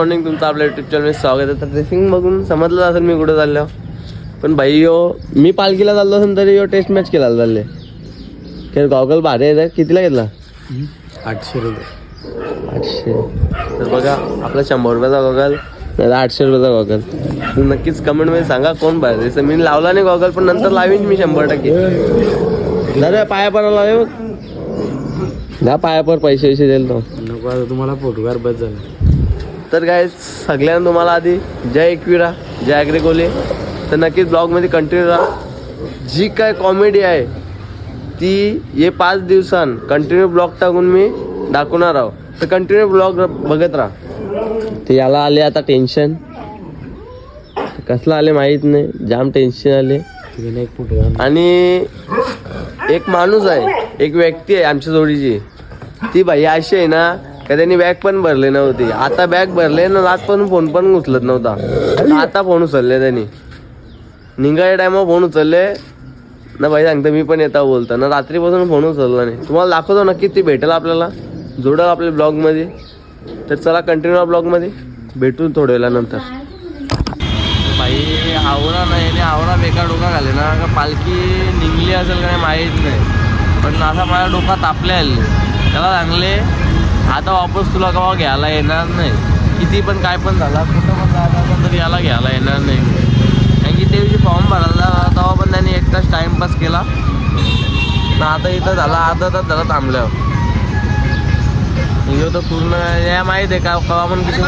Morning तुमचं आपल्या YouTube channel स्वागत आहे. तर ड्रेसिंग बघून समजलं असेल मी कुठं चाललो. पण भाई यो मी पालखीला चाललो असेल तरी यो टेस्ट मॅच केला चालले खेळ गॉगल भारी आहे. कितीला घेतला? आठशे रुपये. आठशे. तर बघा आपला शंभर रुपयाचा गॉगल नाही आठशे रुपयाचा गॉगल. नक्कीच कमेंटमध्ये सांगा कोण भारी दिसतं मी लावला नाही गॉगल पण नंतर लावीन मी शंभर टक्के. दादा पाया पर लावे. बघ जा पाया पर पैसे पैसे देईल तो. नको आता तुम्हाला फोटोग्राफ बस झाला. तर काय सगळ्यांना तुम्हाला आधी जय एकविरा जय ॲग्रे कोले तर नक्कीच ब्लॉगमध्ये कंटिन्यू राहा. जी काय कॉमेडी आहे ती हे पाच दिवसां कंटिन्यू ब्लॉग टाकून मी दाखवणार आहो. तर कंटिन्यू ब्लॉग बघत राहा. ते याला आले आता टेन्शन कसलं आले माहीत नाही जाम टेन्शन आले. आणि एक माणूस आहे एक व्यक्ती आहे आमच्या जोडीची. ती बाई अशी आहे ना का त्यांनी बॅग पण भरले नव्हती. आता बॅग भरले ना आज पण फोन पण उचलत नव्हता. आता फोन उचलले त्यांनी. निघायच्या टायमा फोन उचलले. ना भाई सांगतो मी पण येता बोलता. ना रात्रीपासून फोन उचलला नाही. तुम्हाला दाखवतो नक्की ती भेटेल आपल्याला? जोडेल आपल्या ब्लॉगमध्ये तर चला कंटिन्यू ब्लॉगमध्ये भेटू थोड्या वेळानंतर भाई आवरा नाही आणि आवरा बेकार डोका घाले ना. का पालखी निघली असेल का नाही माहीत नाही. पण असा माझ्या डोका तापले आले त्याला चांगले आता वापस तुला केव्हा घ्यायला येणार नाही. किती पण काय पण झाला कुठं पण जायला असेल तरी याला घ्यायला येणार नाही. कारण की ते दिवशी फॉर्म भरायला तेव्हा पण त्यांनी एक तास टाइमपास केला. ना आता इथं झाला अर्धा तास झाला थांबल्यावर. तर पूर्ण या माहीत आहे का केव्हा पण किती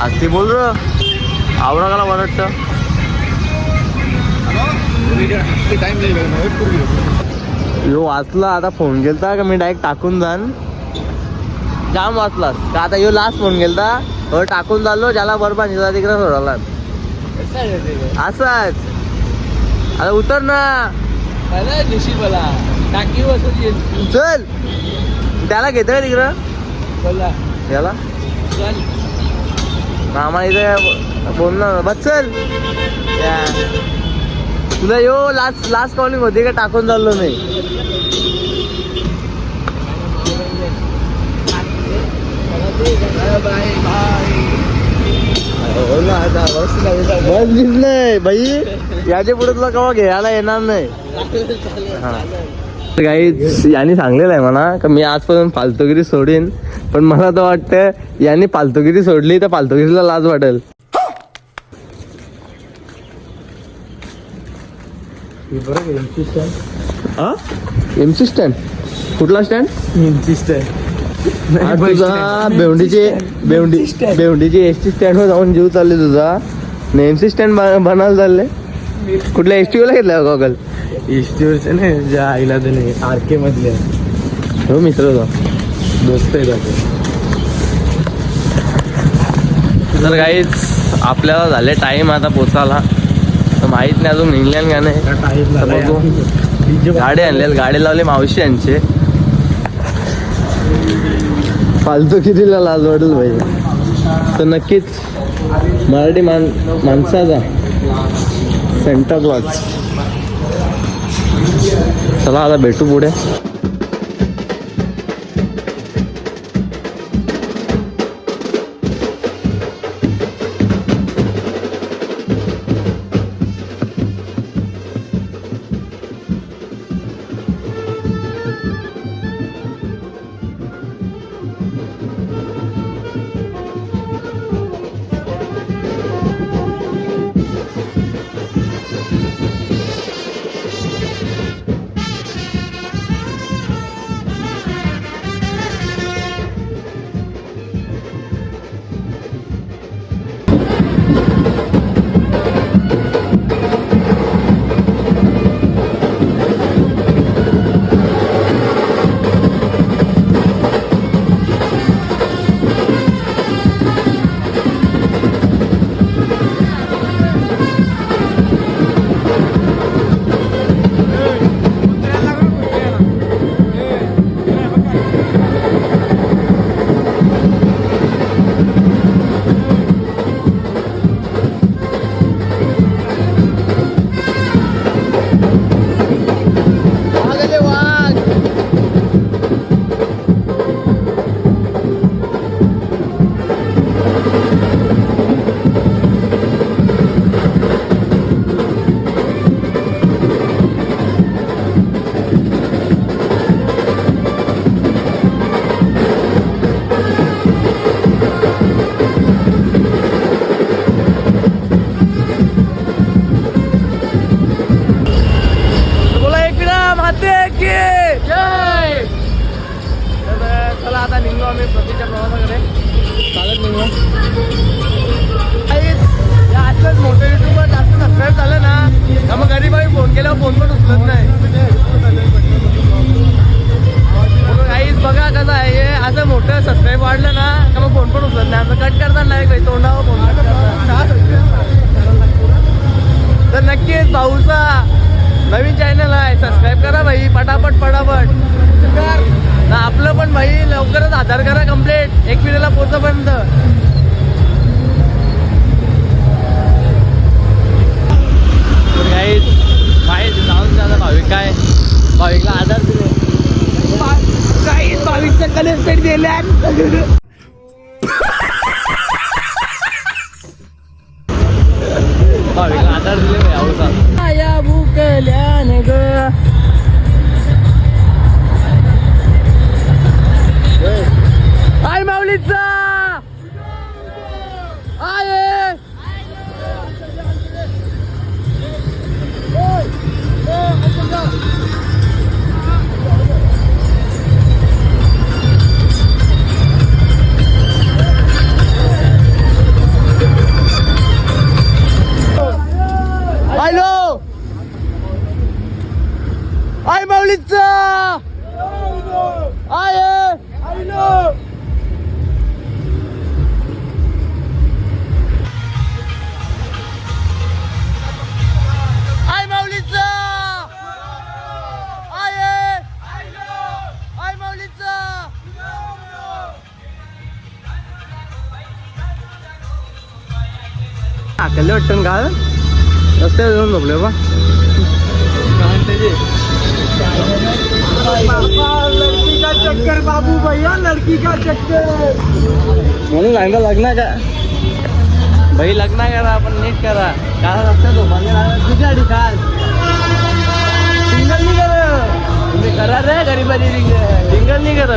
आज ती बोल र. आवरा मला वाटतं यो वाचला. आता फोन गेलता का? मी डायरेक्ट टाकून जाण जाम वाचलास. का आता यो लास्ट फोन गेलता हो टाकून चाललो. ज्याला बरोबर निघाला तिकडे सोडाला असाच. आता उतर ना. टाकी चल. त्याला घेतं का तिकडं? याला? मामा इथे बोलणार. बस चल. या. तुला यो लास्ट लास्ट कॉलिंग होती का टाकून चाललो नाही. बस दिसलंय बाई. याच्यापुढे तुला केव्हा घ्यायला येणार नाही. काही यांनी सांगलेलं आहे म्हणा का मी आजपासून फालतूगिरी सोडीन पण मला तर वाटतं यांनी फालतूगिरी सोडली तर फालतुगिरीला लाज वाटेल. एमसी स्टँड कुठला स्टँड हा तुझा बेवंडीचे बेवंडी बेवंडीची एस टी स्टँडवर जाऊन जीव चालले तुझा. एम सी स्टँड बनायला चालले? कुठल्या एस टीला घेतला गॉगल? इस्टीवरचे नाही ज्या आईला त्याने आर के मधले. हो मित्र होता दोस्त आपले. तर काहीच आपल्याला झाले टाइम आता पोचायला. माहीत नाही अजून इंग्लंड गाणे तर बघू. गाडी आणले गाडी लावली मावशी यांचे. फालतू कितीला लाज वाटेल भाई. तर नक्कीच मराठी मान माणसाचा सेंटर क्लॉज चला आता भेटू पुढे. माते के? जय! तर चला आता निघलो आम्ही प्रतीच्या प्रवासाकडे. चालत निघलो आजकाल जास्त सबस्क्राईब झालं ना मग गरीब आई फोन केल्यावर फोन पण उचलत नाही. बघा कसं आहे असं मोठं सबस्क्राईब वाढलं ना तर मग फोन पण उचलत नाही. आमचं कट करताना नाही काही तो भाई पटापट पटापट. ना आपलं पण भाई लवकरच आधार करा कंप्लीट एक माहीत जाऊन झाला भाविक काय भाविकला आधार दिले. काही पेट दिल्या भाविकला आधार दिले भाई आवसा या भूकल्याने ग. Hi, Maulid sir! आकले वाटतं का रस्त्यावर जाऊन झोपले बा लड़की का चक्कर बाबू भैया लड़की का चक्कर म्हणून सांगा लग्न का भाई लग्न करा आपण नीट करा काल रस्त्यात झोपाने लागला तुझी गाडी काय सिंगल नाही कर तुम्ही करा रे गरीबाची सिंगल नाही कर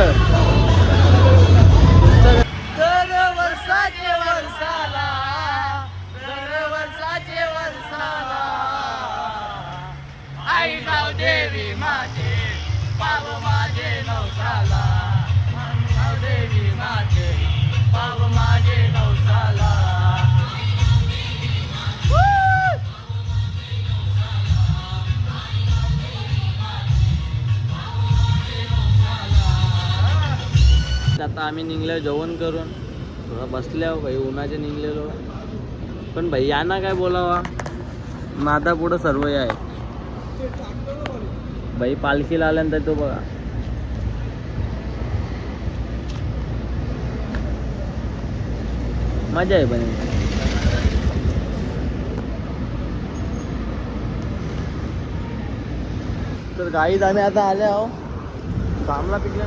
आम्ही निघलो जेवण करून. थोडा बसल्या भाई उन्हाचे निघलेलो. पण भाई यांना काय बोलावा? नादा पुढं सर्व आहे. भाई पालखीला आल्यानंतर तो बघा. मजा आहे पण. तर गाईत आम्ही आता आले आहो कामला पिकल्या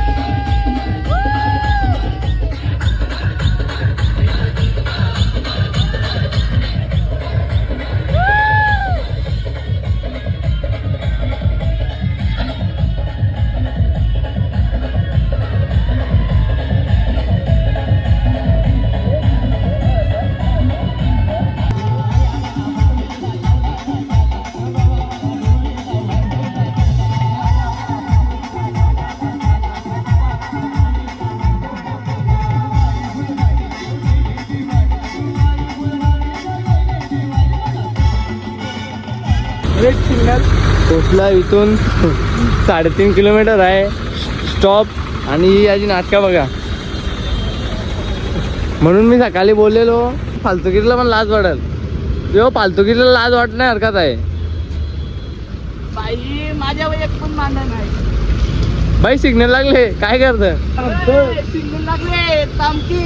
पोचला इथून साडेतीन किलोमीटर आहे. स्टॉप आणि ही याची नाटका बघा. म्हणून मी सकाळी बोललेलो फालतुगिरीला पण लाज वाटेल तेव्हा फालतुगिरीला लाज वाटण्या हरकत आहे. बाई माझ्या वैयक पण मांडा नाही. बाई सिग्नल लागले. काय करत? सिग्नल लागले. तामकी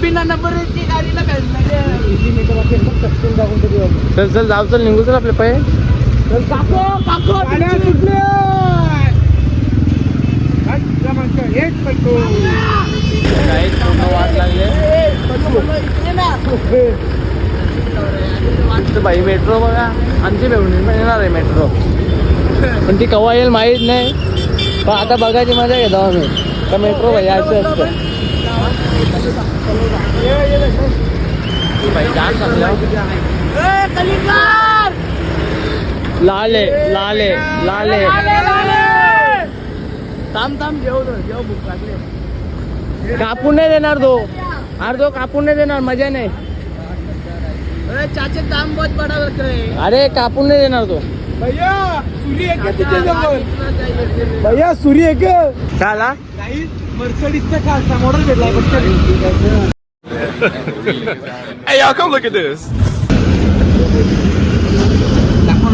बिना नंबरची गाडीला चल चल जाऊ चल निघू चल आपले पाय. काको काको बाई मेट्रो बघा. आमची पण येणार आहे मेट्रो पण ती कवा येईल माहीत नाही. पण आता बघायची मजा घेतो आम्ही. तर मेट्रो भाई असे असतं. लाले लाले लाले. थांब थांब जेव जेव कापून नाही देणार तो. अरे तो कापून नाही देणार मजा नाही. चाचे दाम बहुत बड़ा लग रहा है। अरे कापून नाही देणार तो. भैया सूर्य एक भैया सूर्य एक झाला काही मर्सडीजचा खालचा मॉडेल भेटलाय Hey, y'all, come look at this. दाखव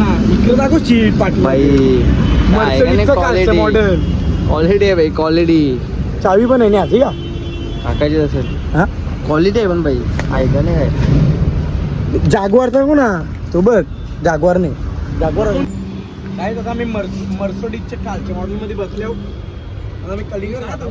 मॉडेल क्वालिटी आहे भाई क्वालिटी चावी पण आहे ना आधी का? टाकायची असेल. हा? क्वालिटी आहे पण भाई ऐका नाही काय. जागवार दाखव ना तो बघ. जागवार नाही. जागवार काय आता मी मर्सडीजच्या कालच्या मॉडेल मध्ये बसले आहो. आता मी कलिंगर खातो.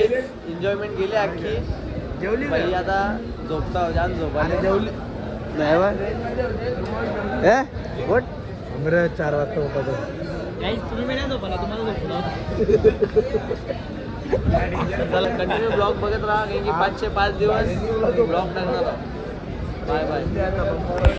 काही एन्जॉयमेंट गेली अख्खी जेवली भाई आता झोपता जाम झोपायला. जेवली? नाही बा. ए वट बरं चार वाजता उठतो चला कंटिन्यू ब्लॉग बघत राहा कारण की पाचशे पाच दिवस ब्लॉग टाकणार बाय बाय